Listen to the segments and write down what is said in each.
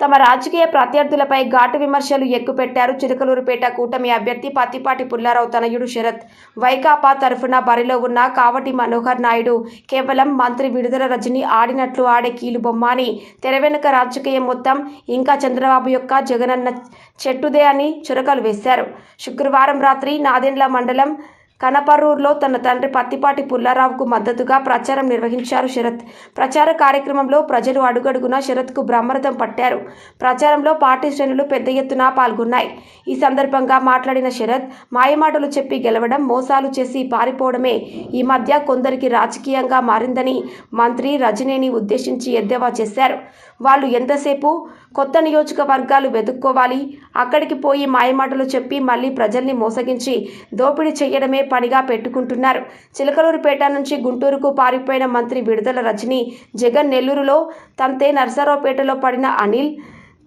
తమ రాజకీయ ప్రత్యర్థులపై ఘాటు విమర్శలు ఎక్కుపెట్టారు చిలకలూరుపేట కూటమి అభ్యర్థి పత్తిపాటి పుల్లారావు తనయుడు శరత్. వైకాపా తరఫున బరిలో ఉన్న కావటి మనోహర్ నాయుడు కేవలం మంత్రి విడుదల రజని ఆడినట్లు ఆడే కీలు బొమ్మ అని తెర వెనుక రాజకీయం మొత్తం ఇంకా చంద్రబాబు యొక్క జగనన్న చెట్టుదే అని చురకలు వేశారు. శుక్రవారం రాత్రి నాదెండ్ల మండలం కనపర్రూరులో తన తండ్రి పత్తిపాటి పుల్లారావుకు మద్దతుగా ప్రచారం నిర్వహించారు శరత్. ప్రచార కార్యక్రమంలో ప్రజలు అడుగడుగునా శరత్కు బ్రహ్మరథం పట్టారు. ప్రచారంలో పార్టీ శ్రేణులు పెద్ద ఎత్తున పాల్గొన్నాయి. ఈ సందర్భంగా మాట్లాడిన శరత్ మాయమాటలు చెప్పి గెలవడం మోసాలు చేసి పారిపోవడమే ఈ మధ్య కొందరికి రాజకీయంగా మారిందని మంత్రి రజనీని ఉద్దేశించి ఎద్దేవా చేశారు. వాళ్ళు ఎంతసేపు కొత్త నియోజకవర్గాలు వెతుక్కోవాలి అక్కడికి పోయి మాయమాటలు చెప్పి మళ్ళీ ప్రజల్ని మోసగించి దోపిడీ చేయడమే పనిగా పెట్టుకుంటున్నారు. చిలకలూరుపేట నుంచి గుంటూరుకు పారిపోయిన మంత్రి విడుదల రజని జగన్ నెల్లూరులో తంతే నర్సరావుపేటలో పడిన అనిల్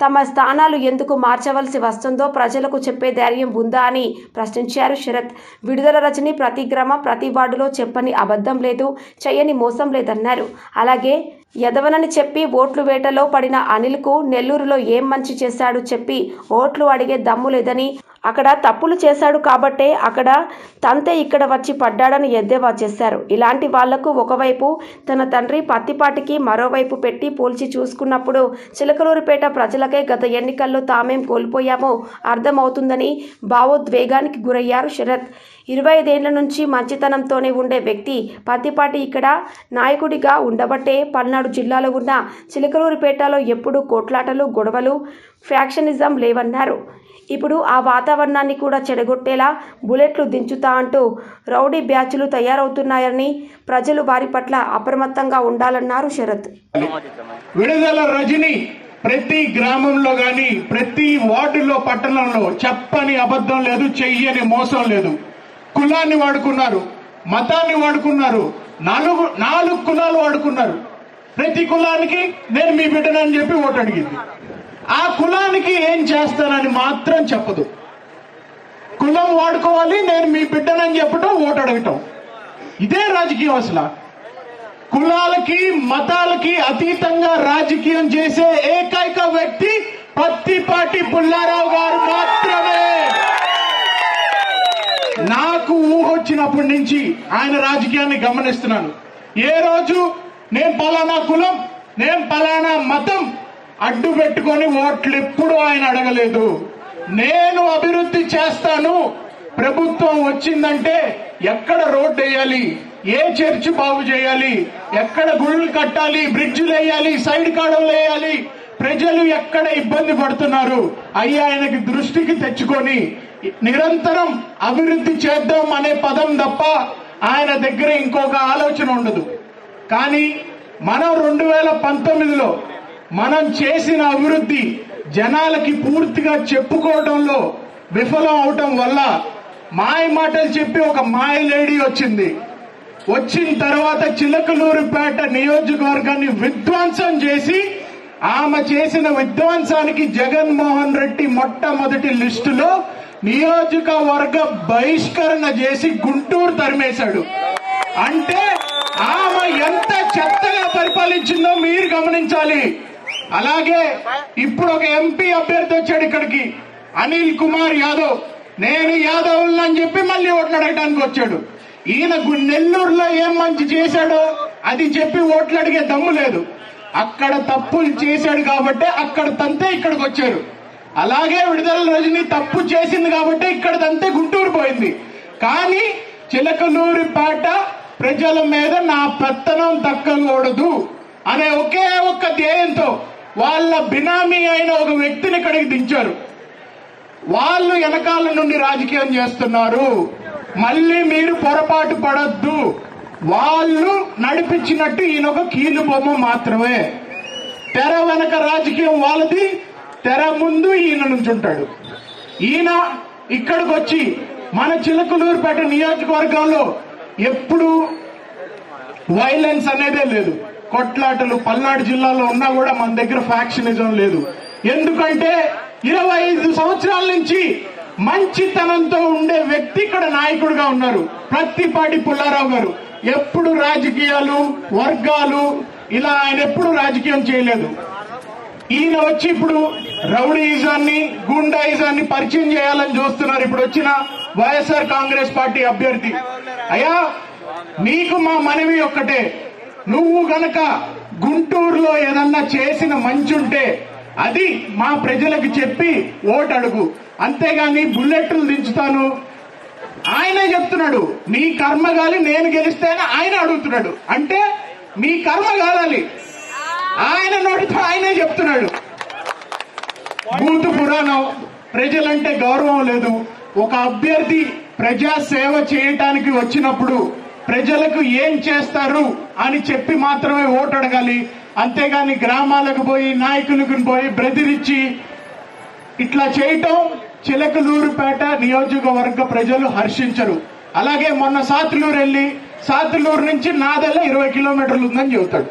తమ స్థానాలు ఎందుకు మార్చవలసి వస్తుందో ప్రజలకు చెప్పే ధైర్యం ఉందా అని ప్రశ్నించారు శరత్. విడుదల రజని ప్రతి గ్రమ ప్రతి వార్డులో చెప్పని అబద్ధం లేదు చేయని మోసం లేదన్నారు. అలాగే యదవనని చెప్పి ఓట్లు వేటలో పడిన అనిల్కు నెల్లూరులో ఏం మంచి చేశాడు చెప్పి ఓట్లు అడిగే దమ్ము లేదని అక్కడ తప్పులు చేశాడు కాబట్టే అక్కడ తంతే ఇక్కడ వచ్చి పడ్డాడని ఎద్దేవా చేశారు. ఇలాంటి వాళ్ళకు ఒకవైపు తన తండ్రి పత్తిపాటికి మరోవైపు పెట్టి పోల్చి చూసుకున్నప్పుడు చిలకలూరుపేట ప్రజలకే గత ఎన్నికల్లో తామేం కోల్పోయామో అర్థమవుతుందని భావోద్వేగానికి గురయ్యారు శరత్. ఇరవై ఐదేళ్ళ నుంచి మంచితనంతోనే ఉండే వ్యక్తి పత్తిపాటి ఇక్కడ నాయకుడిగా ఉండబట్టే పల్నాడు జిల్లాలో ఉన్న చిలకలూరుపేటలో ఎప్పుడూ కోట్లాటలు గొడవలు ఫ్యాక్షనిజం లేవన్నారు. ఇప్పుడు ఆ వాతావరణాన్ని కూడా చెడగొట్టేలా బుల్లెట్లు దించుతా అంటూ రౌడీ బ్యాచ్లు తయారవుతున్నాయని ప్రజలు వారి పట్ల అప్రమత్తంగా ఉండాలన్నారు శరత్. విడుదల రజని ప్రతి గ్రామంలో గాని ప్రతి వార్డులో పట్టణంలో చెప్పని అబద్ధం లేదు చెయ్యని మోసం లేదు. కులాన్ని వాడుకున్నారు మతాన్ని వాడుకున్నారు నాలుగు నాలుగు కులాలు వాడుకున్నారు. ప్రతి కులానికి నేను మీ బిడ్డనని చెప్పి ఓటు అడిగింది ఆ కులానికి ఏం చేస్తానని మాత్రం చెప్పదు. కులం వాడుకోవాలి నేను మీ బిడ్డనని చెప్పటం ఓటు అడగటం. ఇదే రాజకీయం అసలు కులాలకి మతాలకి అతీతంగా రాజకీయం చేసే ఏకైక వ్యక్తి పత్తిపాటి పుల్లారావు గారు మాత్రమే. నాకు ఊహ వచ్చినప్పటి నుంచి ఆయన రాజకీయాన్ని గమనిస్తున్నాను. ఏ రోజు నేను పలానా కులం నేను పలానా మతం అడ్డు పెట్టుకొని ఓట్లు ఎప్పుడు ఆయన అడగలేదు. నేను అభివృద్ధి చేస్తాను. ప్రభుత్వం వచ్చిందంటే ఎక్కడ రోడ్డు వేయాలి? ఏ చర్చి బాగు చేయాలి? ఎక్కడ గుళ్ళు కట్టాలి? బ్రిడ్జ్లు వేయాలి? సైడ్ కాడలు వేయాలి? ప్రజలు ఎక్కడ ఇబ్బంది పడుతున్నారు? అయ్యి ఆయనకి దృష్టికి తెచ్చుకొని నిరంతరం అభివృద్ధి చేద్దాం అనే పదం తప్ప ఆయన దగ్గర ఇంకొక ఆలోచన ఉండదు. కానీ మనం రెండు వేల పంతొమ్మిదిలో మనం చేసిన అభివృద్ధి జనాలకి పూర్తిగా చెప్పుకోవడంలో విఫలం అవటం వల్ల మాయ మాటలు చెప్పి ఒక మాయ లేడీ వచ్చింది. వచ్చిన తర్వాత చిలకలూరుపేట నియోజకవర్గాన్ని విధ్వంసం చేసి ఆమె చేసిన విధ్వంసానికి జగన్మోహన్ రెడ్డి మొట్టమొదటి లిస్టులో నియోజకవర్గ బహిష్కరణ చేసి గుంటూరు తరిమేశాడు. అంటే ఆమె ఎంత చెత్తగా పరిపాలించిందో మీరు గమనించాలి. అలాగే ఇప్పుడు ఒక ఎంపీ అభ్యర్థి వచ్చాడు ఇక్కడికి అనిల్ కుమార్ యాదవ్. నేను యాదవ్ అని చెప్పి మళ్ళీ ఓట్లు అడగడానికి వచ్చాడు. ఈయన నెల్లూరులో ఏం మంచి చేశాడో అది చెప్పి ఓట్లు అడిగే దమ్ము లేదు. అక్కడ తప్పులు చేశాడు కాబట్టి అక్కడ తంతే ఇక్కడికి వచ్చారు. అలాగే విడుదల రజని తప్పు చేసింది కాబట్టి ఇక్కడ తంతే గుంటూరు పోయింది. కానీ చిలకలూరిపేట ప్రజల మీద నా పెత్తనం తక్కకూడదు అనే ఒకే ఒక్క ధ్యేయంతో వాళ్ళ బినామీ అయిన ఒక వ్యక్తిని ఇక్కడికి దించారు. వాళ్ళు వెనకాల నుండి రాజకీయం చేస్తున్నారు. మళ్ళీ మీరు పొరపాటు పడద్దు. వాళ్ళు నడిపించినట్టు ఈయన ఒక కీలు బొమ్మ మాత్రమే. తెర వెనక రాజకీయం వాళ్ళది తెర ముందు ఈయన నుంచుంటాడు ఈయన ఇక్కడికి వచ్చి మన చిలకలూరుపేట నియోజకవర్గంలో ఎప్పుడు వైలెన్స్ అనేదే లేదు. కొట్లాటలు పల్నాడు జిల్లాలో ఉన్నా కూడా మన దగ్గర ఫ్యాక్షనిజం లేదు. ఎందుకంటే ఇరవై ఐదు సంవత్సరాల నుంచి మంచితనంతో ఉండే వ్యక్తి ఇక్కడ నాయకుడుగా ఉన్నారు. ప్రత్తిపాటి పుల్లారావు గారు. ఎప్పుడు రాజకీయాలు వర్గాలు ఇలా ఆయన ఎప్పుడు రాజకీయం చేయలేదు. ఈయన వచ్చి ఇప్పుడు రౌడీయిజాన్ని గుండాయిజాన్ని పరిచయం చేయాలని చూస్తున్నారు. ఇప్పుడు వచ్చిన వైఎస్ఆర్ కాంగ్రెస్ పార్టీ అభ్యర్థి. అయ్యా నీకు మా మనవి ఒక్కటే. నువ్వు గనక గుంటూరులో ఏదన్నా చేసిన మంచుంటే అది మా ప్రజలకు చెప్పి ఓటు అడుగు అంతేగాని బుల్లెట్లు దించుతాను. ఆయనే చెప్తున్నాడు నీ కర్మ గాలి నేను గెలిస్తేనే ఆయన అడుగుతున్నాడు. అంటే మీ కర్మ కాలాలి ఆయన నోటితో ఆయనే చెప్తున్నాడు. బూతు పురాణం ప్రజలంటే గౌరవం లేదు. ఒక అభ్యర్థి ప్రజా సేవ చేయటానికి వచ్చినప్పుడు ప్రజలకు ఏం చేస్తారు అని చెప్పి మాత్రమే ఓటు అడగాలి. అంతేగాని గ్రామాలకు పోయి నాయకులకు పోయి బ్రదిరిచ్చి ఇట్లా చేయటం చిలకలూరుపేట నియోజకవర్గ ప్రజలు హర్షించరు. అలాగే మొన్న సాతులూరు వెళ్ళి సాతులూరు నుంచి నాదల్ల ఇరవై కిలోమీటర్లు ఉందని చెబుతాడు.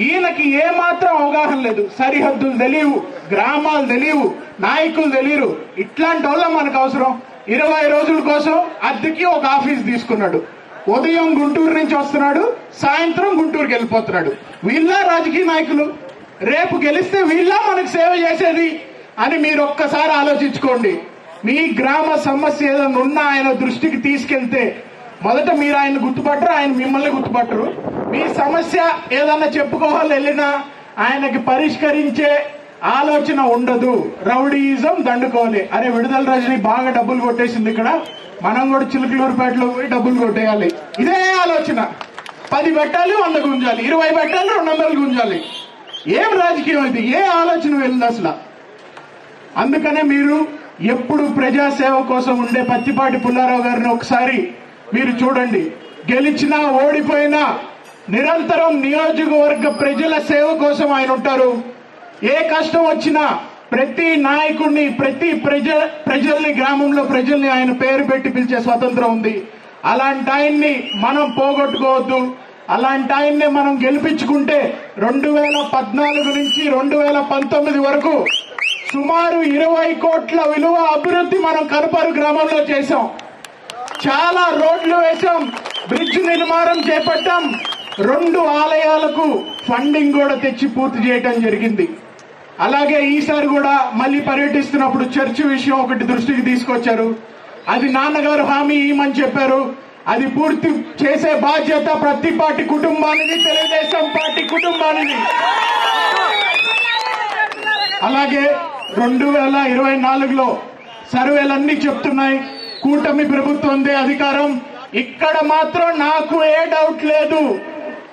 ఈయనకి ఏమాత్రం అవగాహన లేదు. సరిహద్దులు తెలియవు గ్రామాలు తెలియవు నాయకులు తెలియరు. ఇట్లాంటి వాళ్ళ మనకు అవసరం. ఇరవై రోజుల కోసం అద్దెకి ఒక ఆఫీస్ తీసుకున్నాడు. ఉదయం గుంటూరు నుంచి వస్తున్నాడు సాయంత్రం గుంటూరుకి వెళ్ళిపోతున్నాడు. వీళ్ళ రాజకీయ నాయకులు? రేపు గెలిస్తే వీళ్ళ మనకు సేవ చేసేది? అని మీరు ఒక్కసారి ఆలోచించుకోండి. మీ గ్రామ సమస్య ఏదైనా ఉన్నా ఆయన దృష్టికి తీసుకెళ్తే మొదట మీరు ఆయన గుర్తుపట్టరు ఆయన మిమ్మల్ని గుర్తుపట్టరు. మీ సమస్య ఏదన్నా చెప్పుకోవాలి వెళ్ళినా ఆయనకి పరిష్కరించే ఆలోచన ఉండదు. రౌడీయిజం దండుకోవాలి. అరే విడుదల రజని బాగా డబ్బులు కొట్టేసింది ఇక్కడ. మనం కూడా చిలుకలూరుపేటలో పోయి డబ్బులు కొట్టేయాలి. ఇదే ఆలోచన. పది పెట్టాలి వంద గుంజాలి. ఇరవై పెట్టాలి రెండు వందలు గుంజాలి. ఏం రాజకీయం ఇది? ఏ ఆలోచన వెళ్ళింది అసలు? అందుకనే మీరు ఎప్పుడు ప్రజాసేవ కోసం ఉండే పత్తిపాటి పుల్లారావు గారిని ఒకసారి మీరు చూడండి. గెలిచినా ఓడిపోయినా నిరంతరం నియోజకవర్గ ప్రజల సేవ కోసం ఆయన ఉంటారు. ఏ కష్టం వచ్చినా ప్రతి నాయకుడిని ప్రతి ప్రజ ప్రజల్ని గ్రామంలో ప్రజల్ని ఆయన పేరు పెట్టి పిలిచే స్వతంత్రం ఉంది. అలాంటి ఆయన్ని మనం పోగొట్టుకోవద్దు. అలాంటి ఆయన్ని మనం గెలిపించుకుంటే రెండు వేల పద్నాలుగు నుంచి రెండు వేల పంతొమ్మిది వరకు సుమారు ఇరవై కోట్ల విలువ అభివృద్ధి మనం కనపరు గ్రామంలో చేశాం. చాలా రోడ్లు వేశాం. బ్రిడ్జ్ నిర్మాణం చేపట్టాం. రెండు ఆలయాలకు ఫండింగ్ కూడా తెచ్చి పూర్తి చేయటం జరిగింది. అలాగే ఈసారి కూడా మళ్ళీ పర్యటిస్తున్నప్పుడు చర్చి విషయం ఒకటి దృష్టికి తీసుకొచ్చారు. అది నాన్నగారు హామీ ఇవ్వమని చెప్పారు. అది పూర్తి చేసే బాధ్యత ప్రతి పార్టీ కుటుంబానికి తెలుగుదేశం పార్టీ కుటుంబానికి అలాగే రెండు వేల ఇరవై నాలుగులో సర్వేలన్నీ చెప్తున్నాయి. కూటమి ప్రభుత్వందే అధికారం. ఇక్కడ మాత్రం నాకు ఏ డౌట్ లేదు.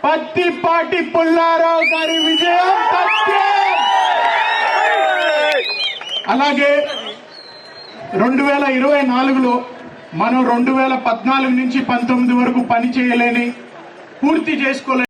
పత్తిపాటి పుల్లారావు గారి విజయం సత్యం అలాగే రెండు వేల ఇరవై నాలుగులో మనం రెండు వేల పద్నాలుగు నుంచి పంతొమ్మిది వరకు పని చేయలేని పూర్తి చేసుకోలేని